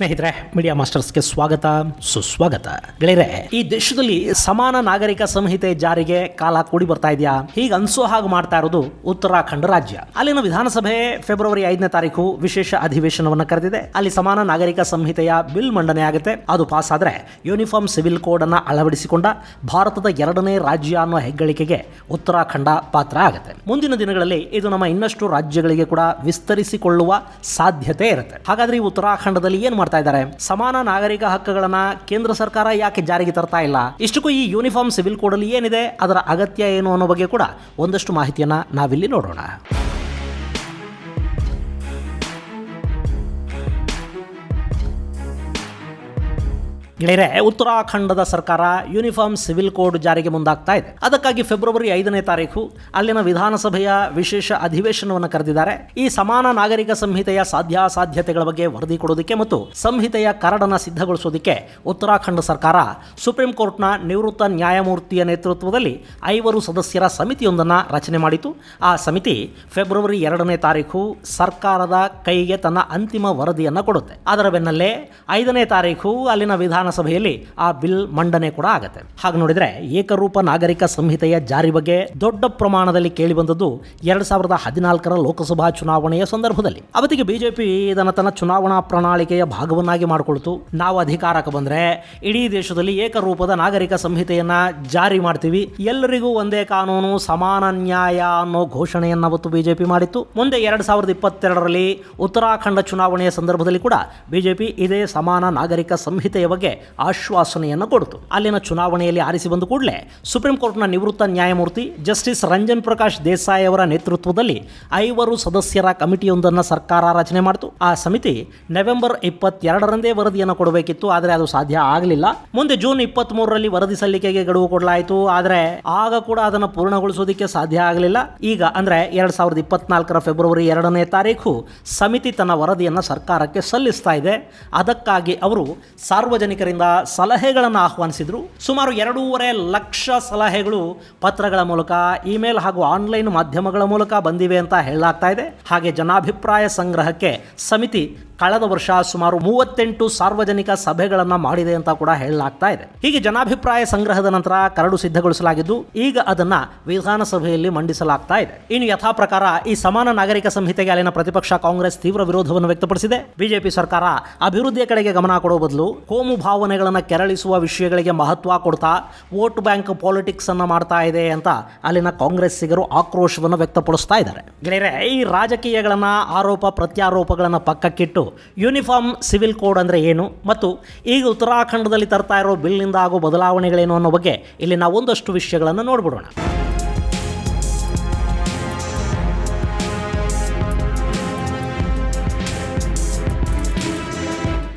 ಸ್ನೇಹಿತರೆ ಮೀಡಿಯಾ ಮಾಸ್ಟರ್ಸ್ಗೆ ಸ್ವಾಗತ, ಸುಸ್ವಾಗತ. ಗೆಳೆಯರೆ, ಈ ದೇಶದಲ್ಲಿ ಸಮಾನ ನಾಗರಿಕ ಸಂಹಿತೆ ಜಾರಿಗೆ ಕಾಲ ಕೂಡಿ ಬರ್ತಾ ಇದೆಯಾ? ಹೀಗೆ ಅನ್ಸೋ ಹಾಗೆ ಮಾಡ್ತಾ ಇರೋದು ಉತ್ತರಾಖಂಡ ರಾಜ್ಯ. ಅಲ್ಲಿನ ವಿಧಾನಸಭೆ ಫೆಬ್ರವರಿ ಐದನೇ ತಾರೀಕು ವಿಶೇಷ ಅಧಿವೇಶನವನ್ನು ಕರೆದಿದೆ. ಅಲ್ಲಿ ಸಮಾನ ನಾಗರಿಕ ಸಂಹಿತೆಯ ಬಿಲ್ ಮಂಡನೆ ಆಗುತ್ತೆ. ಅದು ಪಾಸ್ ಆದ್ರೆ ಯೂನಿಫಾರ್ಮ್ ಸಿವಿಲ್ ಕೋಡ್ ಅನ್ನ ಅಳವಡಿಸಿಕೊಂಡ ಭಾರತದ ಎರಡನೇ ರಾಜ್ಯ ಅನ್ನೋ ಹೆಗ್ಗಳಿಕೆಗೆ ಉತ್ತರಾಖಂಡ ಪಾತ್ರ ಆಗುತ್ತೆ. ಮುಂದಿನ ದಿನಗಳಲ್ಲಿ ಇದು ನಮ್ಮ ಇನ್ನಷ್ಟು ರಾಜ್ಯಗಳಿಗೆ ಕೂಡ ವಿಸ್ತರಿಸಿಕೊಳ್ಳುವ ಸಾಧ್ಯತೆ ಇರುತ್ತೆ. ಹಾಗಾದ್ರೆ ಈ ಉತ್ತರಾಖಂಡದಲ್ಲಿ ಏನ್ ಮಾಡ್ತಾ ಇದ್ದಾರೆ. ಸಮಾನ ನಾಗರಿಕ ಹಕ್ಕುಗಳನ್ನ ಕೇಂದ್ರ ಸರ್ಕಾರ ಯಾಕೆ ಜಾರಿಗೆ ತರ್ತಾ ಇಲ್ಲ? ಇಷ್ಟಕ್ಕೂ ಈ ಯೂನಿಫಾರ್ಮ್ ಸಿವಿಲ್ ಕೋಡ್ ಅಲ್ಲಿ ಏನಿದೆ? ಅದರ ಅಗತ್ಯ ಏನು ಅನ್ನೋ ಬಗ್ಗೆ ಕೂಡ ಒಂದಷ್ಟು ಮಾಹಿತಿಯನ್ನ ನಾವಿಲ್ಲಿ ನೋಡೋಣ. ಗೆಳೆಯರೆ, ಉತ್ತರಾಖಂಡದ ಸರ್ಕಾರ ಯೂನಿಫಾರ್ಮ್ ಸಿವಿಲ್ ಕೋಡ್ ಜಾರಿಗೆ ಮುಂದಾಗ್ತಾ ಇದೆ. ಅದಕ್ಕಾಗಿ ಫೆಬ್ರವರಿ ಐದನೇ ತಾರೀಕು ಅಲ್ಲಿನ ವಿಧಾನಸಭೆಯ ವಿಶೇಷ ಅಧಿವೇಶನವನ್ನು ಕರೆದಿದ್ದಾರೆ. ಈ ಸಮಾನ ನಾಗರಿಕ ಸಂಹಿತೆಯ ಸಾಧ್ಯಾಸಾಧ್ಯತೆಗಳ ಬಗ್ಗೆ ವರದಿ ಕೊಡೋದಕ್ಕೆ ಮತ್ತು ಸಂಹಿತೆಯ ಕರಡನ್ನು ಸಿದ್ಧಗೊಳಿಸೋದಕ್ಕೆ ಉತ್ತರಾಖಂಡ ಸರ್ಕಾರ ಸುಪ್ರೀಂ ಕೋರ್ಟ್ನ ನಿವೃತ್ತ ನ್ಯಾಯಮೂರ್ತಿಯ ನೇತೃತ್ವದಲ್ಲಿ ಐವರು ಸದಸ್ಯರ ಸಮಿತಿಯೊಂದನ್ನು ರಚನೆ ಮಾಡಿತು ಆ ಸಮಿತಿ ಫೆಬ್ರವರಿ ಎರಡನೇ ತಾರೀಕು ಸರ್ಕಾರದ ಕೈಗೆ ತನ್ನ ಅಂತಿಮ ವರದಿಯನ್ನು ಕೊಡುತ್ತೆ. ಅದರ ಬೆನ್ನಲ್ಲೇ ಐದನೇ ತಾರೀಕು ಅಲ್ಲಿನ ವಿಧಾನಸಭೆಯಲ್ಲಿ ಆ ಬಿಲ್ ಮಂಡನೆ ಕೂಡ ಆಗುತ್ತೆ. ಹಾಗೆ ನೋಡಿದ್ರೆ ಏಕರೂಪ ನಾಗರಿಕ ಸಂಹಿತೆಯ ಜಾರಿ ಬಗ್ಗೆ ದೊಡ್ಡ ಪ್ರಮಾಣದಲ್ಲಿ ಕೇಳಿ ಬಂದದ್ದು ಎರಡ್ ಸಾವಿರದ ಹದಿನಾಲ್ಕರ ಲೋಕಸಭಾ ಚುನಾವಣೆಯ ಸಂದರ್ಭದಲ್ಲಿ. ಅವತ್ತಿಗೆ ಬಿಜೆಪಿ ಇದನ್ನು ತನ್ನ ಚುನಾವಣಾ ಪ್ರಣಾಳಿಕೆಯ ಭಾಗವನ್ನಾಗಿ ಮಾಡಿಕೊಳ್ತು. ನಾವು ಅಧಿಕಾರಕ್ಕೆ ಬಂದ್ರೆ ಇಡೀ ದೇಶದಲ್ಲಿ ಏಕರೂಪದ ನಾಗರಿಕ ಸಂಹಿತೆಯನ್ನ ಜಾರಿ ಮಾಡ್ತೀವಿ. ಎಲ್ಲರಿಗೂ ಒಂದೇ ಕಾನೂನು, ಸಮಾನ ನ್ಯಾಯ ಅನ್ನೋ ಘೋಷಣೆಯನ್ನ ಅವತ್ತು ಬಿಜೆಪಿ ಮಾಡಿತ್ತು. ಮುಂದೆ ಎರಡು ಸಾವಿರದ ಇಪ್ಪತ್ತೆರಡರಲ್ಲಿ ಉತ್ತರಾಖಂಡ ಚುನಾವಣೆಯ ಸಂದರ್ಭದಲ್ಲಿ ಕೂಡ ಬಿಜೆಪಿ ಇದೇ ಸಮಾನ ನಾಗರಿಕ ಸಂಹಿತೆಯ ಬಗ್ಗೆ ಆಶ್ವಾಸನೆಯನ್ನು ಕೊಡ್ತು. ಅಲ್ಲಿನ ಚುನಾವಣೆಯಲ್ಲಿ ಆರಿಸಿ ಬಂದ ಕೂಡಲೇ ಸುಪ್ರೀಂ ಕೋರ್ಟ್ನ ನಿವೃತ್ತ ನ್ಯಾಯಮೂರ್ತಿ ಜಸ್ಟಿಸ್ ರಂಜನ್ ಪ್ರಕಾಶ್ ದೇಸಾಯಿ ಅವರ ನೇತೃತ್ವದಲ್ಲಿ ಐವರು ಸದಸ್ಯರ ಕಮಿಟಿಯೊಂದನ್ನು ಸರ್ಕಾರ ರಚನೆ ಮಾಡಿತು. ಆ ಸಮಿತಿ ನವೆಂಬರ್ ಇಪ್ಪತ್ತೆರಡರಂದೇ ವರದಿಯನ್ನು ಕೊಡಬೇಕಿತ್ತು, ಆದರೆ ಅದು ಸಾಧ್ಯ ಆಗಲಿಲ್ಲ. ಮುಂದೆ ಜೂನ್ ಇಪ್ಪತ್ತ್ ಮೂರರಲ್ಲಿ ವರದಿ ಸಲ್ಲಿಕೆಗೆ ಗಡುವು ಕೊಡಲಾಯಿತು, ಆದರೆ ಆಗ ಕೂಡ ಅದನ್ನು ಪೂರ್ಣಗೊಳಿಸೋದಕ್ಕೆ ಸಾಧ್ಯ ಆಗಲಿಲ್ಲ. ಈಗ ಅಂದ್ರೆ ಎರಡ್ ಸಾವಿರದ ಇಪ್ಪತ್ನಾಲ್ಕರ ಫೆಬ್ರವರಿ ಎರಡನೇ ತಾರೀಕು ಸಮಿತಿ ತನ್ನ ವರದಿಯನ್ನು ಸರ್ಕಾರಕ್ಕೆ ಸಲ್ಲಿಸ್ತಾ ಇದೆ. ಅದಕ್ಕಾಗಿ ಅವರು ಸಾರ್ವಜನಿಕರಿಂದ ಸಲಹೆಗಳನ್ನು ಆಹ್ವಾನಿಸಿದರು. ಸುಮಾರು ಎರಡೂವರೆ ಲಕ್ಷ ಸಲಹೆಗಳು ಪತ್ರಗಳ ಮೂಲಕ, ಇಮೇಲ್ ಹಾಗೂ ಆನ್ಲೈನ್ ಮಾಧ್ಯಮಗಳ ಮೂಲಕ ಬಂದಿವೆ ಅಂತ ಹೇಳಲಾಗ್ತಾ ಇದೆ. ಹಾಗೆ ಜನಾಭಿಪ್ರಾಯ ಸಂಗ್ರಹಕ್ಕೆ ಸಮಿತಿ ಕಳೆದ ವರ್ಷ ಸುಮಾರು ಮೂವತ್ತೆಂಟು ಸಾರ್ವಜನಿಕ ಸಭೆಗಳನ್ನು ಮಾಡಿದೆ ಅಂತ ಕೂಡ ಹೇಳಲಾಗ್ತಾ ಇದೆ. ಹೀಗೆ ಜನಾಭಿಪ್ರಾಯ ಸಂಗ್ರಹದ ನಂತರ ಕರಡು ಸಿದ್ಧಗೊಳಿಸಲಾಗಿದ್ದು, ಈಗ ಅದನ್ನ ವಿಧಾನಸಭೆಯಲ್ಲಿ ಮಂಡಿಸಲಾಗ್ತಾ ಇದೆ. ಇನ್ನು ಯಥಾ ಪ್ರಕಾರ ಈ ಸಮಾನ ನಾಗರಿಕ ಸಂಹಿತೆಗೆ ಅಲ್ಲಿನ ಪ್ರತಿಪಕ್ಷ ಕಾಂಗ್ರೆಸ್ ತೀವ್ರ ವಿರೋಧವನ್ನು ವ್ಯಕ್ತಪಡಿಸಿದೆ. ಬಿಜೆಪಿ ಸರ್ಕಾರ ಅಭಿವೃದ್ಧಿಯ ಕಡೆಗೆ ಗಮನ ಕೊಡುವ ಬದಲು ಕೋಮು ಭಾವನೆಗಳನ್ನು ಕೆರಳಿಸುವ ವಿಷಯಗಳಿಗೆ ಮಹತ್ವ ಕೊಡ್ತಾ ವೋಟ್ ಬ್ಯಾಂಕ್ ಪಾಲಿಟಿಕ್ಸ್ ಅನ್ನು ಮಾಡ್ತಾ ಇದೆ ಅಂತ ಅಲ್ಲಿನ ಕಾಂಗ್ರೆಸ್ಸಿಗರು ಆಕ್ರೋಶವನ್ನು ವ್ಯಕ್ತಪಡಿಸ್ತಾ ಇದ್ದಾರೆ. ಈ ರಾಜಕೀಯಗಳನ್ನ ಆರೋಪ ಪ್ರತ್ಯಾರೋಪಗಳನ್ನು ಪಕ್ಕಕ್ಕಿಟ್ಟು ಯೂನಿಫಾರ್ಮ್ ಸಿವಿಲ್ ಕೋಡ್ ಅಂದರೆ ಏನು ಮತ್ತು ಈಗ ಉತ್ತರಾಖಂಡದಲ್ಲಿ ತರ್ತಾ ಇರೋ ಬಿಲ್ನಿಂದ ಆಗೋ ಬದಲಾವಣೆಗಳೇನು ಅನ್ನೋ ಬಗ್ಗೆ ಇಲ್ಲಿ ನಾವು ಒಂದಷ್ಟು ವಿಷಯಗಳನ್ನು ನೋಡ್ಬಿಡೋಣ.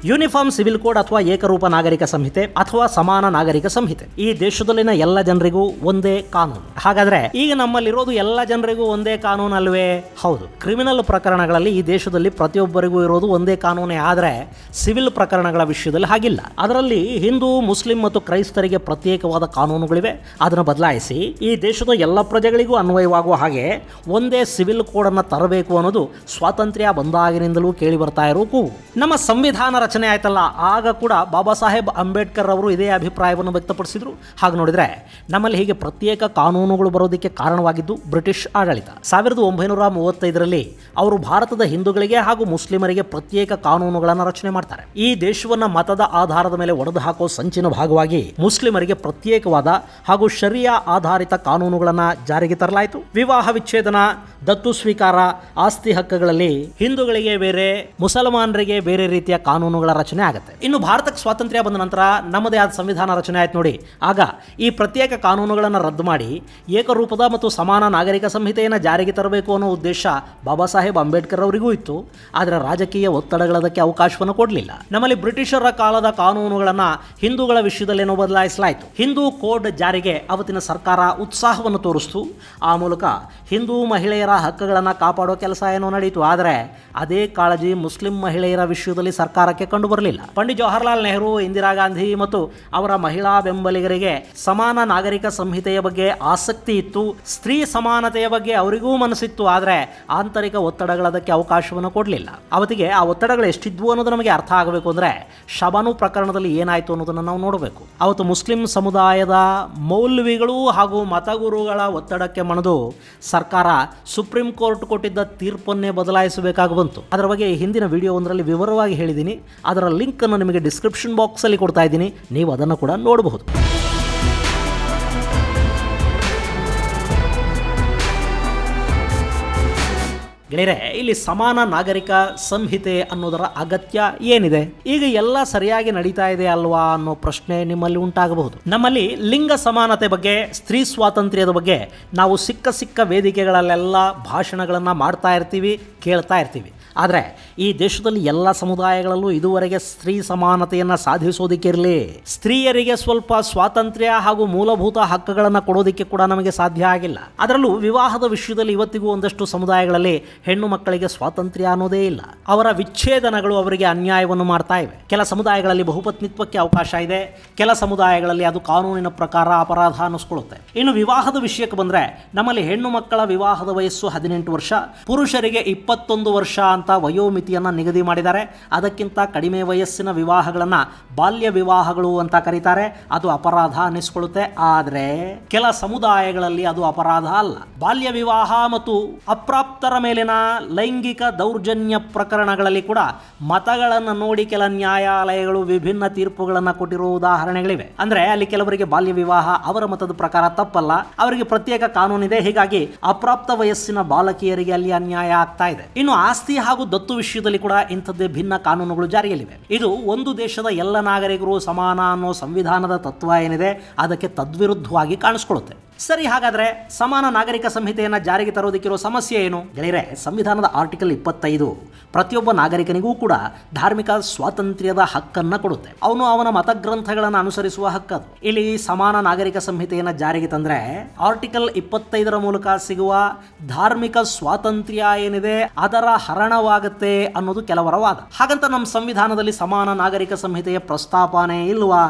ಯೂನಿಫಾರ್ಮ್ ಸಿವಿಲ್ ಕೋಡ್ ಅಥವಾ ಏಕರೂಪ ನಾಗರಿಕ ಸಂಹಿತೆ ಅಥವಾ ಸಮಾನ ನಾಗರಿಕ ಸಂಹಿತೆ. ಈ ದೇಶದಲ್ಲಿನ ಎಲ್ಲ ಜನರಿಗೂ ಒಂದೇ ಕಾನೂನು. ಹಾಗಾದ್ರೆ ಈಗ ನಮ್ಮಲ್ಲಿರೋದು ಎಲ್ಲ ಜನರಿಗೂ ಒಂದೇ ಕಾನೂನು ಅಲ್ವೇ ಹೌದು. ಕ್ರಿಮಿನಲ್ ಪ್ರಕರಣಗಳಲ್ಲಿ ಈ ದೇಶದಲ್ಲಿ ಪ್ರತಿಯೊಬ್ಬರಿಗೂ ಇರೋದು ಒಂದೇ ಕಾನೂನೇ. ಆದರೆ ಸಿವಿಲ್ ಪ್ರಕರಣಗಳ ವಿಷಯದಲ್ಲಿ ಹಾಗಿಲ್ಲ. ಅದರಲ್ಲಿ ಹಿಂದೂ, ಮುಸ್ಲಿಂ ಮತ್ತು ಕ್ರೈಸ್ತರಿಗೆ ಪ್ರತ್ಯೇಕವಾದ ಕಾನೂನುಗಳಿವೆ. ಅದನ್ನು ಬದಲಾಯಿಸಿ ಈ ದೇಶದ ಎಲ್ಲ ಪ್ರಜೆಗಳಿಗೂ ಅನ್ವಯವಾಗುವ ಹಾಗೆ ಒಂದೇ ಸಿವಿಲ್ ಕೋಡ್ ಅನ್ನು ತರಬೇಕು ಅನ್ನೋದು ಸ್ವಾತಂತ್ರ್ಯ ಬಂದಾಗಿನಿಂದಲೂ ಕೇಳಿ ಬರ್ತಾ ಇರೋ ನಮ್ಮ ಸಂವಿಧಾನ ರಚನೆ ಆಯ್ತಲ್ಲ, ಆಗ ಕೂಡ ಬಾಬಾ ಸಾಹೇಬ್ ಅಂಬೇಡ್ಕರ್ ಅವರು ಇದೇ ಅಭಿಪ್ರಾಯವನ್ನು ವ್ಯಕ್ತಪಡಿಸಿದ್ರು. ಹಾಗೆ ನೋಡಿದರೆ, ನಮ್ಮಲ್ಲಿ ಹೀಗೆ ಪ್ರತ್ಯೇಕ ಕಾನೂನುಗಳು ಬರೋದಕ್ಕೆ ಕಾರಣವಾಗಿದ್ದು ಬ್ರಿಟಿಷ್ ಆಡಳಿತ. ಸಾವಿರದ ಒಂಬೈನೂರ ಮೂವತ್ತೈದರಲ್ಲಿ ಅವರು ಭಾರತದ ಹಿಂದೂಗಳಿಗೆ ಹಾಗೂ ಮುಸ್ಲಿಮರಿಗೆ ಪ್ರತ್ಯೇಕ ಕಾನೂನುಗಳನ್ನು ರಚನೆ ಮಾಡ್ತಾರೆ. ಈ ದೇಶವನ್ನ ಮತದ ಆಧಾರದ ಮೇಲೆ ಒಡೆದು ಹಾಕೋ ಸಂಚಿನ ಭಾಗವಾಗಿ ಮುಸ್ಲಿಮರಿಗೆ ಪ್ರತ್ಯೇಕವಾದ ಹಾಗೂ ಶರಿಯಾ ಆಧಾರಿತ ಕಾನೂನುಗಳನ್ನು ಜಾರಿಗೆ ತರಲಾಯಿತು. ವಿವಾಹ ವಿಚ್ಛೇದನ, ದತ್ತು ಸ್ವೀಕಾರ, ಆಸ್ತಿ ಹಕ್ಕುಗಳಲ್ಲಿ ಹಿಂದೂಗಳಿಗೆ ಬೇರೆ, ಮುಸಲ್ಮಾನರಿಗೆ ಬೇರೆ ರೀತಿಯ ಕಾನೂನುಗಳ ರಚನೆ ಆಗುತ್ತೆ. ಇನ್ನು ಭಾರತಕ್ಕೆ ಸ್ವಾತಂತ್ರ್ಯ ಬಂದ ನಂತರ ನಮ್ಮದೇ ಆದ ಸಂವಿಧಾನ ರಚನೆ ಆಯ್ತು ನೋಡಿ. ಆಗ ಈ ಪ್ರತ್ಯೇಕ ಕಾನೂನುಗಳನ್ನು ರದ್ದು ಮಾಡಿ ಏಕರೂಪದ ಮತ್ತು ಸಮಾನ ನಾಗರಿಕ ಸಂಹಿತೆಯನ್ನು ಜಾರಿಗೆ ತರಬೇಕು ಅನ್ನೋ ಉದ್ದೇಶ ಬಾಬಾ ಸಾಹೇಬ್ ಅಂಬೇಡ್ಕರ್ ಅವರಿಗೂ ಇತ್ತು. ಆದರೆ ರಾಜಕೀಯ ಒತ್ತಡಗಳದಕ್ಕೆ ಅವಕಾಶವನ್ನು ಕೊಡಲಿಲ್ಲ. ನಮ್ಮಲ್ಲಿ ಬ್ರಿಟಿಷರ ಕಾಲದ ಕಾನೂನುಗಳನ್ನು ಹಿಂದೂಗಳ ವಿಷಯದಲ್ಲೇನೋ ಬದಲಾಯಿಸಲಾಯಿತು. ಹಿಂದೂ ಕೋಡ್ ಜಾರಿಗೆ ಅವತ್ತಿನ ಸರ್ಕಾರ ಉತ್ಸಾಹವನ್ನು ತೋರಿಸ್ತು. ಆ ಮೂಲಕ ಹಿಂದೂ ಮಹಿಳೆಯರ ಹಕ್ಕುಗಳನ್ನು ಕಾಪಾಡೋ ಕೆಲಸ ಏನೋ ನಡೆಯಿತು ಆದರೆ ಅದೇ ಕಾಳಜಿ ಮುಸ್ಲಿಂ ಮಹಿಳೆಯರ ವಿಷಯದಲ್ಲಿ ಸರ್ಕಾರಕ್ಕೆ ಕಂಡು ಬರಲಿಲ್ಲ. ಪಂಡಿತ್ ಜವಾಹರ್ಲಾಲ್ ನೆಹರು, ಇಂದಿರಾ ಗಾಂಧಿ ಮತ್ತು ಅವರ ಮಹಿಳಾ ಬೆಂಬಲಿಗರಿಗೆ ಸಮಾನ ನಾಗರಿಕ ಸಂಹಿತೆಯ ಬಗ್ಗೆ ಆಸಕ್ತಿ ಇತ್ತು. ಸ್ತ್ರೀ ಸಮಾನತೆಯ ಬಗ್ಗೆ ಅವರಿಗೂ ಮನಸ್ಸಿತ್ತು, ಆದರೆ ಆಂತರಿಕ ಒತ್ತಡಗಳು ಅದಕ್ಕೆ ಅವಕಾಶವನ್ನು ಕೊಡಲಿಲ್ಲ. ಅವತ್ತಿಗೆ ಆ ಒತ್ತಡಗಳು ಎಷ್ಟಿದ್ವು ಅನ್ನೋದು ನಮಗೆ ಅರ್ಥ ಆಗಬೇಕು ಅಂದರೆ ಶಬಾನು ಪ್ರಕರಣದಲ್ಲಿ ಏನಾಯಿತು ಅನ್ನೋದನ್ನು ನಾವು ನೋಡಬೇಕು. ಅವತ್ತು ಮುಸ್ಲಿಂ ಸಮುದಾಯದ ಮೌಲ್ವಿಗಳು ಹಾಗೂ ಮತಗುರುಗಳ ಒತ್ತಡಕ್ಕೆ ಮಣದು ಸರ್ಕಾರ ಸುಪ್ರೀಂ ಕೋರ್ಟ್ ಕೊಟ್ಟಿದ್ದ ತೀರ್ಪನ್ನೇ ಬದಲಾಯಿಸಬೇಕಾಗಿ ಬಂತು. ಅದರ ಬಗ್ಗೆ ಹಿಂದಿನ ವಿಡಿಯೋ ಒಂದರಲ್ಲಿ ವಿವರವಾಗಿ ಹೇಳಿದ್ದೀನಿ. ಅದರ ಲಿಂಕನ್ನು ನಿಮಗೆ ಡಿಸ್ಕ್ರಿಪ್ಷನ್ ಬಾಕ್ಸಲ್ಲಿ ಕೊಡ್ತಾ ಇದ್ದೀನಿ. ನೀವು ಅದನ್ನು ಕೂಡ ನೋಡಬಹುದು. ಗೆಳೆಯರೆ, ಇಲ್ಲಿ ಸಮಾನ ನಾಗರಿಕ ಸಂಹಿತೆ ಅನ್ನೋದರ ಅಗತ್ಯ ಏನಿದೆ? ಈಗ ಎಲ್ಲ ಸರಿಯಾಗಿ ನಡೀತಾ ಇದೆ ಅಲ್ವಾ ಅನ್ನೋ ಪ್ರಶ್ನೆ ನಿಮ್ಮಲ್ಲಿ ಉಂಟಾಗಬಹುದು. ನಮ್ಮಲ್ಲಿ ಲಿಂಗ ಸಮಾನತೆ ಬಗ್ಗೆ, ಸ್ತ್ರೀ ಸ್ವಾತಂತ್ರ್ಯದ ಬಗ್ಗೆ ನಾವು ಸಿಕ್ಕ ಸಿಕ್ಕ ವೇದಿಕೆಗಳಲ್ಲೆಲ್ಲ ಭಾಷಣಗಳನ್ನು ಮಾಡ್ತಾ ಇರ್ತೀವಿ, ಕೇಳ್ತಾ ಇರ್ತೀವಿ. ಆದರೆ ಈ ದೇಶದಲ್ಲಿ ಎಲ್ಲ ಸಮುದಾಯಗಳಲ್ಲೂ ಇದುವರೆಗೆ ಸ್ತ್ರೀ ಸಮಾನತೆಯನ್ನು ಸಾಧಿಸೋದಕ್ಕಿರಲಿ. ಸ್ತ್ರೀಯರಿಗೆ ಸ್ವಲ್ಪ ಸ್ವಾತಂತ್ರ್ಯ ಹಾಗೂ ಮೂಲಭೂತ ಹಕ್ಕುಗಳನ್ನು ಕೊಡೋದಕ್ಕೆ ಕೂಡ ನಮಗೆ ಸಾಧ್ಯ ಆಗಿಲ್ಲ. ಅದರಲ್ಲೂ ವಿವಾಹದ ವಿಷಯದಲ್ಲಿ ಇವತ್ತಿಗೂ ಒಂದಷ್ಟು ಸಮುದಾಯಗಳಲ್ಲಿ ಹೆಣ್ಣು ಮಕ್ಕಳಿಗೆ ಸ್ವಾತಂತ್ರ್ಯ ಅನ್ನೋದೇ ಇಲ್ಲ. ಅವರ ವಿಚ್ಛೇದನಗಳು ಅವರಿಗೆ ಅನ್ಯಾಯವನ್ನು ಮಾಡ್ತಾ ಇವೆ. ಕೆಲ ಸಮುದಾಯಗಳಲ್ಲಿ ಬಹುಪತ್ನಿತ್ವಕ್ಕೆ ಅವಕಾಶ ಇದೆ. ಕೆಲ ಸಮುದಾಯಗಳಲ್ಲಿ ಅದು ಕಾನೂನಿನ ಪ್ರಕಾರ ಅಪರಾಧ ಅನ್ನಿಸ್ಕೊಳ್ಳುತ್ತೆ. ಇನ್ನು ವಿವಾಹದ ವಿಷಯಕ್ಕೆ ಬಂದರೆ ನಮ್ಮಲ್ಲಿ ಹೆಣ್ಣು ಮಕ್ಕಳ ವಿವಾಹದ ವಯಸ್ಸು ಹದಿನೆಂಟು ವರ್ಷ, ಪುರುಷರಿಗೆ ಇಪ್ಪತ್ತೊಂದು ವರ್ಷ ಅಂತ ವಯೋಮಿತಿಯನ್ನು ನಿಗದಿ ಮಾಡಿದ್ದಾರೆ. ಅದಕ್ಕಿಂತ ಕಡಿಮೆ ವಯಸ್ಸಿನ ವಿವಾಹಗಳನ್ನು ಬಾಲ್ಯ ವಿವಾಹಗಳು ಅಂತ ಕರೀತಾರೆ. ಅದು ಅಪರಾಧ ಅನ್ನಿಸ್ಕೊಳ್ಳುತ್ತೆ. ಆದರೆ ಕೆಲ ಸಮುದಾಯಗಳಲ್ಲಿ ಅದು ಅಪರಾಧ ಅಲ್ಲ. ಬಾಲ್ಯ ವಿವಾಹ ಮತ್ತು ಅಪ್ರಾಪ್ತರ ಮೇಲಿನ ಲೈಂಗಿಕ ದೌರ್ಜನ್ಯ ಪ್ರಕರಣಗಳಲ್ಲಿ ಕೂಡ ಮತಗಳನ್ನು ನೋಡಿ ಕೆಲ ನ್ಯಾಯಾಲಯಗಳು ವಿಭಿನ್ನ ತೀರ್ಪುಗಳನ್ನು ಕೊಟ್ಟಿರುವ ಉದಾಹರಣೆಗಳಿವೆ. ಅಂದ್ರೆ ಅಲ್ಲಿ ಕೆಲವರಿಗೆ ಬಾಲ್ಯ ವಿವಾಹ ಅವರ ಮತದ ಪ್ರಕಾರ ತಪ್ಪಲ್ಲ. ಅವರಿಗೆ ಪ್ರತ್ಯೇಕ ಕಾನೂನಿದೆ. ಹೀಗಾಗಿ ಅಪ್ರಾಪ್ತ ವಯಸ್ಸಿನ ಬಾಲಕಿಯರಿಗೆ ಅಲ್ಲಿ ಅನ್ಯಾಯ ಆಗ್ತಾ ಇದೆ. ಇನ್ನು ಆಸ್ತಿ ಹಾಗೂ ದತ್ತು ವಿಷಯದಲ್ಲಿ ಕೂಡ ಇಂಥದ್ದೇ ಭಿನ್ನ ಕಾನೂನುಗಳು ಜಾರಿಯಲ್ಲಿವೆ. ಇದು ಒಂದು ದೇಶದ ಎಲ್ಲ ನಾಗರಿಕರು ಸಮಾನ ಅನ್ನೋ ಸಂವಿಧಾನದ ತತ್ವ ಏನಿದೆ, ಅದಕ್ಕೆ ತದ್ವಿರುದ್ಧವಾಗಿ ಕಾಣಿಸ್ಕೊಳ್ಳುತ್ತೆ. ಸರಿ, ಹಾಗಾದರೆ ಸಮಾನ ನಾಗರಿಕ ಸಂಹಿತೆಯನ್ನು ಜಾರಿಗೆ ತರೋದಕ್ಕಿರೋ ಸಮಸ್ಯೆ ಏನು? ಗೆಳೆಯರೆ, ಸಂವಿಧಾನದ ಆರ್ಟಿಕಲ್ ಇಪ್ಪತ್ತೈದು ಪ್ರತಿಯೊಬ್ಬ ನಾಗರಿಕನಿಗೂ ಕೂಡ ಧಾರ್ಮಿಕ ಸ್ವಾತಂತ್ರ್ಯದ ಹಕ್ಕನ್ನು ಕೊಡುತ್ತೆ. ಅವನು ಅವನ ಮತಗ್ರಂಥಗಳನ್ನು ಅನುಸರಿಸುವ ಹಕ್ಕದು ಇಲ್ಲಿ ಸಮಾನ ನಾಗರಿಕ ಸಂಹಿತೆಯನ್ನು ಜಾರಿಗೆ ತಂದ್ರೆ ಆರ್ಟಿಕಲ್ ಇಪ್ಪತ್ತೈದರ ಮೂಲಕ ಸಿಗುವ ಧಾರ್ಮಿಕ ಸ್ವಾತಂತ್ರ್ಯ ಏನಿದೆ, ಅದರ ಹರಣವಾಗುತ್ತೆ ಅನ್ನೋದು ಕೆಲವರ ವಾದ. ಹಾಗಂತ ನಮ್ಮ ಸಂವಿಧಾನದಲ್ಲಿ ಸಮಾನ ನಾಗರಿಕ ಸಂಹಿತೆಯ ಪ್ರಸ್ತಾಪನೆ ಇಲ್ವಾ?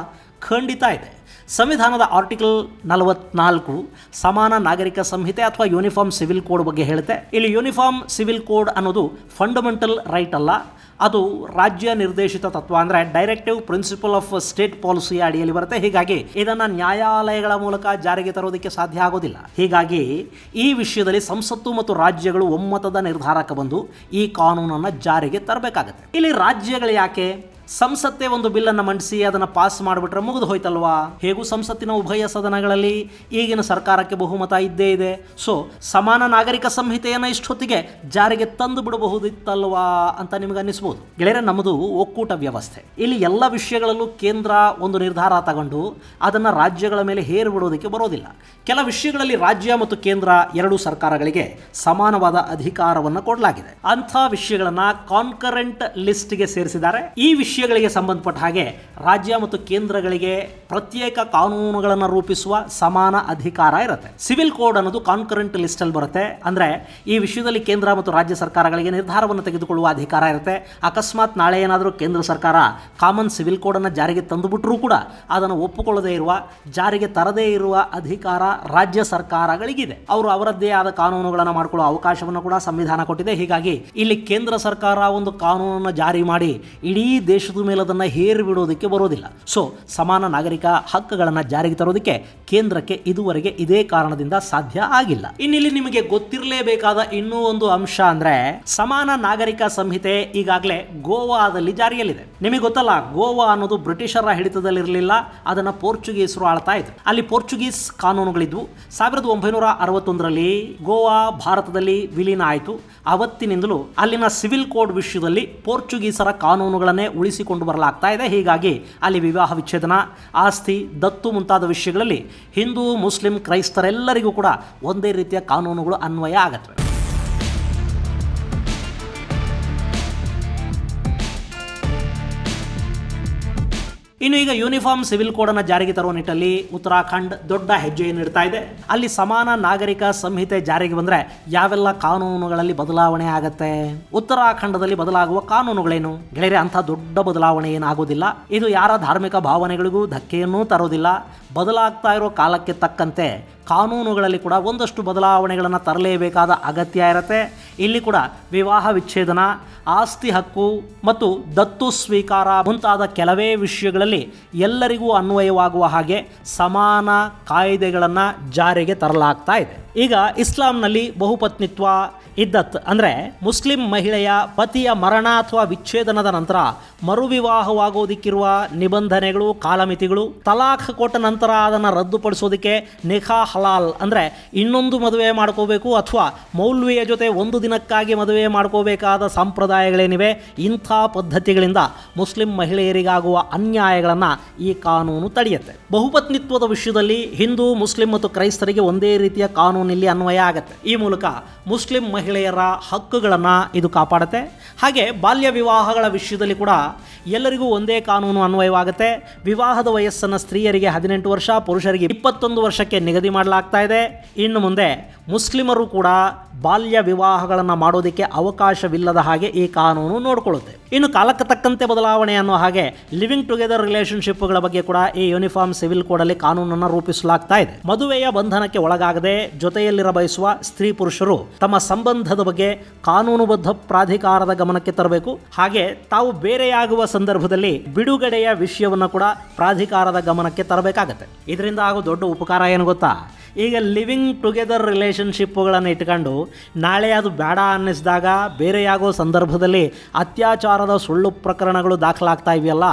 ಖಂಡಿತ ಇದೆ. ಸಂವಿಧಾನದ ಆರ್ಟಿಕಲ್ ನಲವತ್ನಾಲ್ಕು ಸಮಾನ ನಾಗರಿಕ ಸಂಹಿತೆ ಅಥವಾ ಯೂನಿಫಾರ್ಮ್ ಸಿವಿಲ್ ಕೋಡ್ ಬಗ್ಗೆ ಹೇಳುತ್ತೆ. ಇಲ್ಲಿ ಯೂನಿಫಾರ್ಮ್ ಸಿವಿಲ್ ಕೋಡ್ ಅನ್ನೋದು ಫಂಡಮೆಂಟಲ್ ರೈಟ್ ಅಲ್ಲ. ಅದು ರಾಜ್ಯ ನಿರ್ದೇಶಿತ ತತ್ವ ಅಂದರೆ directive principle of state policy ಅಡಿಯಲ್ಲಿ ಬರುತ್ತೆ. ಹೀಗಾಗಿ ಇದನ್ನು ನ್ಯಾಯಾಲಯಗಳ ಮೂಲಕ ಜಾರಿಗೆ ತರೋದಕ್ಕೆ ಸಾಧ್ಯ ಆಗೋದಿಲ್ಲ. ಹೀಗಾಗಿ ಈ ವಿಷಯದಲ್ಲಿ ಸಂಸತ್ತು ಮತ್ತು ರಾಜ್ಯಗಳು ಒಮ್ಮತದ ನಿರ್ಧಾರಕ್ಕೆ ಬಂದು ಈ ಕಾನೂನನ್ನು ಜಾರಿಗೆ ತರಬೇಕಾಗುತ್ತೆ. ಇಲ್ಲಿ ರಾಜ್ಯಗಳು ಯಾಕೆ? ಸಂಸತ್ತೇ ಒಂದು ಬಿಲ್ಲನ್ನು ಮಂಡಿಸಿ ಅದನ್ನು ಪಾಸ್ ಮಾಡಿಬಿಟ್ರೆ ಮುಗಿದು ಹೋಯ್ತಲ್ವಾ? ಹೇಗೂ ಸಂಸತ್ತಿನ ಉಭಯ ಸದನಗಳಲ್ಲಿ ಈಗಿನ ಸರ್ಕಾರಕ್ಕೆ ಬಹುಮತ ಇದ್ದೇ ಇದೆ. ಸೊ ಸಮಾನ ನಾಗರಿಕ ಸಂಹಿತೆಯನ್ನು ಇಷ್ಟೊತ್ತಿಗೆ ಜಾರಿಗೆ ತಂದು ಬಿಡಬಹುದಿತ್ತಲ್ವಾ ಅಂತ ನಿಮಗೆ ಅನ್ನಿಸ್ಬೋದು. ಗೆಳೆಯರೆ, ನಮ್ಮದು ಒಕ್ಕೂಟ ವ್ಯವಸ್ಥೆ. ಇಲ್ಲಿ ಎಲ್ಲ ವಿಷಯಗಳಲ್ಲೂ ಕೇಂದ್ರ ಒಂದು ನಿರ್ಧಾರ ತಗೊಂಡು ಅದನ್ನು ರಾಜ್ಯಗಳ ಮೇಲೆ ಹೇರಿ ಬಿಡೋದಕ್ಕೆ ಬರೋದಿಲ್ಲ. ಕೆಲ ವಿಷಯಗಳಲ್ಲಿ ರಾಜ್ಯ ಮತ್ತು ಕೇಂದ್ರ ಎರಡೂ ಸರ್ಕಾರಗಳಿಗೆ ಸಮಾನವಾದ ಅಧಿಕಾರವನ್ನು ಕೊಡಲಾಗಿದೆ. ಅಂಥ ವಿಷಯಗಳನ್ನು ಕಾನ್ಕರೆಂಟ್ ಲಿಸ್ಟ್ಗೆ ಸೇರಿಸಿದ್ದಾರೆ. ಈ ವಿಷಯಗಳಿಗೆ ಸಂಬಂಧಪಟ್ಟ ಹಾಗೆ ರಾಜ್ಯ ಮತ್ತು ಕೇಂದ್ರಗಳಿಗೆ ಪ್ರತ್ಯೇಕ ಕಾನೂನುಗಳನ್ನು ರೂಪಿಸುವ ಸಮಾನ ಅಧಿಕಾರ ಇರುತ್ತೆ. ಸಿವಿಲ್ ಕೋಡ್ ಅನ್ನೋದು ಕಾನ್ಕರೆಂಟ್ ಲಿಸ್ಟ್ ಅಲ್ಲಿ ಬರುತ್ತೆ. ಅಂದ್ರೆ ಈ ವಿಷಯದಲ್ಲಿ ಕೇಂದ್ರ ಮತ್ತು ರಾಜ್ಯ ಸರ್ಕಾರಗಳಿಗೆ ನಿರ್ಧಾರವನ್ನು ತೆಗೆದುಕೊಳ್ಳುವ ಅಧಿಕಾರ ಇರುತ್ತೆ. ಅಕಸ್ಮಾತ್ ನಾಳೆ ಏನಾದರೂ ಕೇಂದ್ರ ಸರ್ಕಾರ ಕಾಮನ್ ಸಿವಿಲ್ ಕೋಡ್ ಅನ್ನು ಜಾರಿಗೆ ತಂದುಬಿಟ್ರೂ ಕೂಡ ಅದನ್ನು ಒಪ್ಪಿಕೊಳ್ಳದೇ ಇರುವ, ಜಾರಿಗೆ ತರದೇ ಇರುವ ಅಧಿಕಾರ ರಾಜ್ಯ ಸರ್ಕಾರಗಳಿಗಿದೆ. ಅವರು ಅವರದ್ದೇ ಆದ ಕಾನೂನುಗಳನ್ನು ಮಾಡಿಕೊಳ್ಳುವ ಅವಕಾಶವನ್ನು ಕೂಡ ಸಂವಿಧಾನ ಕೊಟ್ಟಿದೆ. ಹೀಗಾಗಿ ಇಲ್ಲಿ ಕೇಂದ್ರ ಸರ್ಕಾರ ಒಂದು ಕಾನೂನನ್ನು ಜಾರಿ ಮಾಡಿ ಇಡೀ ದೇಶದ ಮೇಲೆ ಅದನ್ನು ಹೇರಿ ಬಿಡೋದಕ್ಕೆ ಬರೋದಿಲ್ಲ. ಸೊ ಸಮಾನ ನಾಗರಿಕ ಹಕ್ಕುಗಳನ್ನು ಜಾರಿಗೆ ತರೋದಕ್ಕೆ ಕೇಂದ್ರಕ್ಕೆ ಇದುವರೆಗೆ ಇದೇ ಕಾರಣದಿಂದ ಸಾಧ್ಯ ಆಗಿಲ್ಲ. ಇನ್ನಿಲ್ಲಿ ನಿಮಗೆ ಗೊತ್ತಿರಲೇಬೇಕಾದ ಇನ್ನೂ ಒಂದು ಅಂಶ ಅಂದ್ರೆ, ಸಮಾನ ನಾಗರಿಕ ಸಂಹಿತೆ ಈಗಾಗಲೇ ಗೋವಾದಲ್ಲಿ ಜಾರಿಯಲ್ಲಿದೆ. ನಿಮಗೆ ಗೊತ್ತಲ್ಲ, ಗೋವಾ ಅನ್ನೋದು ಬ್ರಿಟಿಷರ ಹಿಡಿತದಲ್ಲಿರಲಿಲ್ಲ, ಅದನ್ನು ಪೋರ್ಚುಗೀಸರು ಆಳ್ತಾ ಇದ್ರು. ಅಲ್ಲಿ ಪೋರ್ಚುಗೀಸ್ ಕಾನೂನುಗಳಿದ್ವು. ಸಾವಿರದ ಒಂಬೈನೂರ ಅರವತ್ತೊಂದರಲ್ಲಿ ಗೋವಾ ಭಾರತದಲ್ಲಿ ವಿಲೀನ ಆಯಿತು. ಅವತ್ತಿನಿಂದಲೂ ಅಲ್ಲಿನ ಸಿವಿಲ್ ಕೋಡ್ ವಿಷಯದಲ್ಲಿ ಪೋರ್ಚುಗೀಸರ ಕಾನೂನುಗಳನ್ನೇ ಉಳಿಸಿಕೊಂಡು ಬರಲಾಗ್ತಾ ಇದೆ. ಹೀಗಾಗಿ ಅಲ್ಲಿ ವಿವಾಹ ವಿಚ್ಛೇದನ, ಆಸ್ತಿ, ದತ್ತು ಮುಂತಾದ ವಿಷಯಗಳಲ್ಲಿ ಹಿಂದೂ, ಮುಸ್ಲಿಂ, ಕ್ರೈಸ್ತರೆಲ್ಲರಿಗೂ ಕೂಡ ಒಂದೇ ರೀತಿಯ ಕಾನೂನುಗಳು ಅನ್ವಯ ಆಗತ್ವೆ. ಇನ್ನು ಈಗ ಯೂನಿಫಾರ್ಮ್ ಸಿವಿಲ್ ಕೋಡ್ ಅನ್ನು ಜಾರಿಗೆ ತರುವ ನಿಟ್ಟಲ್ಲಿ ಉತ್ತರಾಖಂಡ್ ದೊಡ್ಡ ಹೆಜ್ಜೆಯನ್ನು ನೀಡ್ತಾ ಇದೆ. ಅಲ್ಲಿ ಸಮಾನ ನಾಗರಿಕ ಸಂಹಿತೆ ಜಾರಿಗೆ ಬಂದ್ರೆ ಯಾವೆಲ್ಲ ಕಾನೂನುಗಳಲ್ಲಿ ಬದಲಾವಣೆ ಆಗತ್ತೆ? ಉತ್ತರಾಖಂಡದಲ್ಲಿ ಬದಲಾಗುವ ಕಾನೂನುಗಳೇನು? ಗೆಳೆಯರೆ, ಅಂಥ ದೊಡ್ಡ ಬದಲಾವಣೆ ಏನಾಗೋದಿಲ್ಲ. ಇದು ಯಾರ ಧಾರ್ಮಿಕ ಭಾವನೆಗಳಿಗೂ ಧಕ್ಕೆಯನ್ನೂ ತರೋದಿಲ್ಲ. ಬದಲಾಗ್ತಾ ಇರೋ ಕಾಲಕ್ಕೆ ತಕ್ಕಂತೆ ಕಾನೂನುಗಳಲ್ಲಿ ಕೂಡ ಒಂದಷ್ಟು ಬದಲಾವಣೆಗಳನ್ನು ತರಲೇಬೇಕಾದ ಅಗತ್ಯ ಇರುತ್ತೆ. ಇಲ್ಲಿ ಕೂಡ ವಿವಾಹ ವಿಚ್ಛೇದನ, ಆಸ್ತಿ ಹಕ್ಕು ಮತ್ತು ದತ್ತು ಸ್ವೀಕಾರ ಮುಂತಾದ ಕೆಲವೇ ವಿಷಯಗಳಲ್ಲಿ ಎಲ್ಲರಿಗೂ ಅನ್ವಯವಾಗುವ ಹಾಗೆ ಸಮಾನ ಕಾಯ್ದೆಗಳನ್ನು ಜಾರಿಗೆ ತರಲಾಗ್ತಾ ಇದೆ. ಈಗ ಇಸ್ಲಾಂನಲ್ಲಿ ಬಹುಪತ್ನಿತ್ವ ಇದ್ದತ್ ಅಂದರೆ ಮುಸ್ಲಿಂ ಮಹಿಳೆಯ ಪತಿಯ ಮರಣ ಅಥವಾ ವಿಚ್ಛೇದನದ ನಂತರ ಮರುವಿವಾಹವಾಗೋದಿಕ್ಕಿರುವ ನಿಬಂಧನೆಗಳು, ಕಾಲಮಿತಿಗಳು, ತಲಾಖ್ ಕೊಟ್ಟ ನಂತರ ಅದನ್ನು ರದ್ದುಪಡಿಸೋದಕ್ಕೆ ನಿಖಾ ಹಲಾಲ್ ಅಂದರೆ ಇನ್ನೊಂದು ಮದುವೆ ಮಾಡ್ಕೋಬೇಕು ಅಥವಾ ಮೌಲ್ವಿಯ ಜೊತೆ ಒಂದು ದಿನಕ್ಕಾಗಿ ಮದುವೆ ಮಾಡ್ಕೋಬೇಕಾದ ಸಂಪ್ರದಾಯಗಳೇನಿವೆ, ಇಂಥ ಪದ್ಧತಿಗಳಿಂದ ಮುಸ್ಲಿಂ ಮಹಿಳೆಯರಿಗಾಗುವ ಅನ್ಯಾಯಗಳನ್ನು ಈ ಕಾನೂನು ತಡೆಯುತ್ತೆ. ಬಹುಪತ್ನಿತ್ವದ ವಿಷಯದಲ್ಲಿ ಹಿಂದೂ, ಮುಸ್ಲಿಂ ಮತ್ತು ಕ್ರೈಸ್ತರಿಗೆ ಒಂದೇ ರೀತಿಯ ಕಾನೂನು ಇಲ್ಲಿ ಅನ್ವಯ ಆಗುತ್ತೆ. ಈ ಮೂಲಕ ಮುಸ್ಲಿಂ ಮಹಿಳೆಯರ ಹಕ್ಕುಗಳನ್ನು ಇದು ಕಾಪಾಡುತ್ತೆ. ಹಾಗೆ ಬಾಲ್ಯ ವಿವಾಹಗಳ ವಿಷಯದಲ್ಲಿ ಕೂಡ ಎಲ್ಲರಿಗೂ ಒಂದೇ ಕಾನೂನು ಅನ್ವಯವಾಗುತ್ತೆ. ವಿವಾಹದ ವಯಸ್ಸನ್ನು ಸ್ತ್ರೀಯರಿಗೆ ಹದಿನೆಂಟು ವರ್ಷ, ಪುರುಷರಿಗೆ ಇಪ್ಪತ್ತೊಂದು ವರ್ಷಕ್ಕೆ ನಿಗದಿ ಮಾಡಲಾಗ್ತಾ ಇದೆ. ಇನ್ನು ಮುಂದೆ ಮುಸ್ಲಿಮರು ಕೂಡ ಬಾಲ್ಯ ವಿವಾಹಗಳನ್ನು ಮಾಡೋದಕ್ಕೆ ಅವಕಾಶವಿಲ್ಲದ ಹಾಗೆ ಈ ಕಾನೂನು ನೋಡಿಕೊಳ್ಳುತ್ತೆ. ಇನ್ನು ಕಾಲಕ್ಕೆ ತಕ್ಕಂತೆ ಬದಲಾವಣೆ ಅನ್ನೋ ಹಾಗೆ ಲಿವಿಂಗ್ ಟುಗೆದರ್ ರಿಲೇಶನ್ಶಿಪ್ಗಳ ಬಗ್ಗೆ ಕೂಡ ಈ ಯೂನಿಫಾರ್ಮ್ ಸಿವಿಲ್ ಕೋಡಲ್ಲಿ ಕಾನೂನನ್ನು ರೂಪಿಸಲಾಗ್ತಾ ಇದೆ. ಮದುವೆಯ ಬಂಧನಕ್ಕೆ ಒಳಗಾಗದೆ ಜೊತೆಯಲ್ಲಿರ ಬಯಸುವ ಸ್ತ್ರೀ ಪುರುಷರು ತಮ್ಮ ಸಂಬಂಧದ ಬಗ್ಗೆ ಕಾನೂನುಬದ್ಧ ಪ್ರಾಧಿಕಾರದ ಗಮನಕ್ಕೆ ತರಬೇಕು. ಹಾಗೆ ತಾವು ಬೇರೆಯಾಗುವ ಸಂದರ್ಭದಲ್ಲಿ ಬಿಡುಗಡೆಯ ವಿಷಯವನ್ನು ಕೂಡ ಪ್ರಾಧಿಕಾರದ ಗಮನಕ್ಕೆ ತರಬೇಕಾಗತ್ತೆ. ಇದರಿಂದ ಆಗೋ ದೊಡ್ಡ ಉಪಕಾರ ಏನು ಗೊತ್ತಾ? ಈಗ ಲಿವಿಂಗ್ ಟುಗೆದರ್ ರಿಲೇಷನ್ಶಿಪ್ಗಳನ್ನು ಇಟ್ಕೊಂಡು ನಾಳೆ ಅದು ಬೇಡ ಅನ್ನಿಸಿದಾಗ ಬೇರೆಯಾಗೋ ಸಂದರ್ಭದಲ್ಲಿ ಅತ್ಯಾಚಾರದ ಸುಳ್ಳು ಪ್ರಕರಣಗಳು ದಾಖಲಾಗ್ತಾ ಇವೆಯಲ್ಲ,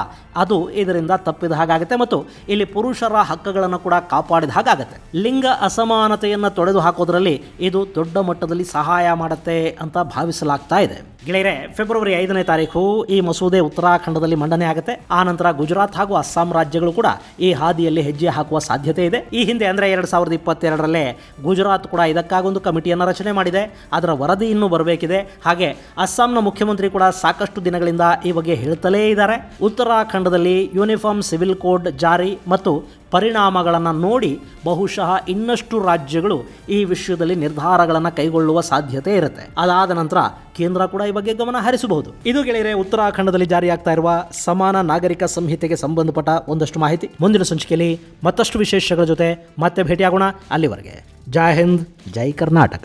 ಅದು ಇದರಿಂದ ತಪ್ಪಿದ ಹಾಗಾಗುತ್ತೆ ಮತ್ತು ಇಲ್ಲಿ ಪುರುಷರ ಹಕ್ಕುಗಳನ್ನು ಕೂಡ ಕಾಪಾಡಿದ ಹಾಗಾಗುತ್ತೆ. ಲಿಂಗ ಅಸಮಾನತೆಯನ್ನು ತೊಡೆದು ಹಾಕೋದ್ರಲ್ಲಿ ಇದು ದೊಡ್ಡ ಮಟ್ಟದಲ್ಲಿ ಸಹಾಯ ಮಾಡುತ್ತೆ ಅಂತ ಭಾವಿಸಲಾಗ್ತಾ ಇದೆ. ಗೆಳೆಯರೆ, ಫೆಬ್ರವರಿ ಐದನೇ ತಾರೀಕು ಈ ಮಸೂದೆ ಉತ್ತರಾಖಂಡದಲ್ಲಿ ಮಂಡನೆ ಆಗುತ್ತೆ. ಆ ನಂತರ ಗುಜರಾತ್ ಹಾಗೂ ಅಸ್ಸಾಂ ರಾಜ್ಯಗಳು ಕೂಡ ಈ ಹಾದಿಯಲ್ಲಿ ಹೆಜ್ಜೆ ಹಾಕುವ ಸಾಧ್ಯತೆ ಇದೆ. ಈ ಹಿಂದೆ ಅಂದರೆ ಎರಡು ಸಾವಿರದ ಇಪ್ಪತ್ತೆರಡರಲ್ಲೇ ಗುಜರಾತ್ ಕೂಡ ಇದಕ್ಕಾಗೊಂದು ಕಮಿಟಿಯನ್ನು ರಚನೆ ಮಾಡಿದೆ. ಅದರ ವರದಿ ಇನ್ನೂ ಬರಬೇಕಿದೆ. ಹಾಗೆ ಅಸ್ಸಾಂನ ಮುಖ್ಯಮಂತ್ರಿ ಕೂಡ ಸಾಕಷ್ಟು ದಿನಗಳಿಂದ ಈ ಬಗ್ಗೆ ಹೇಳ್ತಲೇ ಇದ್ದಾರೆ. ಉತ್ತರಾಖಂಡದಲ್ಲಿ ಯೂನಿಫಾರ್ಮ್ ಸಿವಿಲ್ ಕೋಡ್ ಜಾರಿ ಮತ್ತು ಪರಿಣಾಮಗಳನ್ನು ನೋಡಿ ಬಹುಶಃ ಇನ್ನಷ್ಟು ರಾಜ್ಯಗಳು ಈ ವಿಷಯದಲ್ಲಿ ನಿರ್ಧಾರಗಳನ್ನು ಕೈಗೊಳ್ಳುವ ಸಾಧ್ಯತೆ ಇರುತ್ತೆ. ಅದಾದ ನಂತರ ಕೇಂದ್ರ ಕೂಡ ಈ ಬಗ್ಗೆ ಗಮನ ಹರಿಸಬಹುದು. ಇದು ಗೆಳೆಯರೆ, ಉತ್ತರಾಖಂಡದಲ್ಲಿ ಜಾರಿಯಾಗ್ತಾ ಇರುವ ಸಮಾನ ನಾಗರಿಕ ಸಂಹಿತೆಗೆ ಸಂಬಂಧಪಟ್ಟ ಒಂದಷ್ಟು ಮಾಹಿತಿ. ಮುಂದಿನ ಸಂಚಿಕೆಯಲ್ಲಿ ಮತ್ತಷ್ಟು ವಿಶೇಷಗಳ ಜೊತೆ ಮತ್ತೆ ಭೇಟಿಯಾಗೋಣ ಅಲ್ಲಿವರೆಗೆ. ಜೈ ಹಿಂದ್, ಜೈ ಕರ್ನಾಟಕ.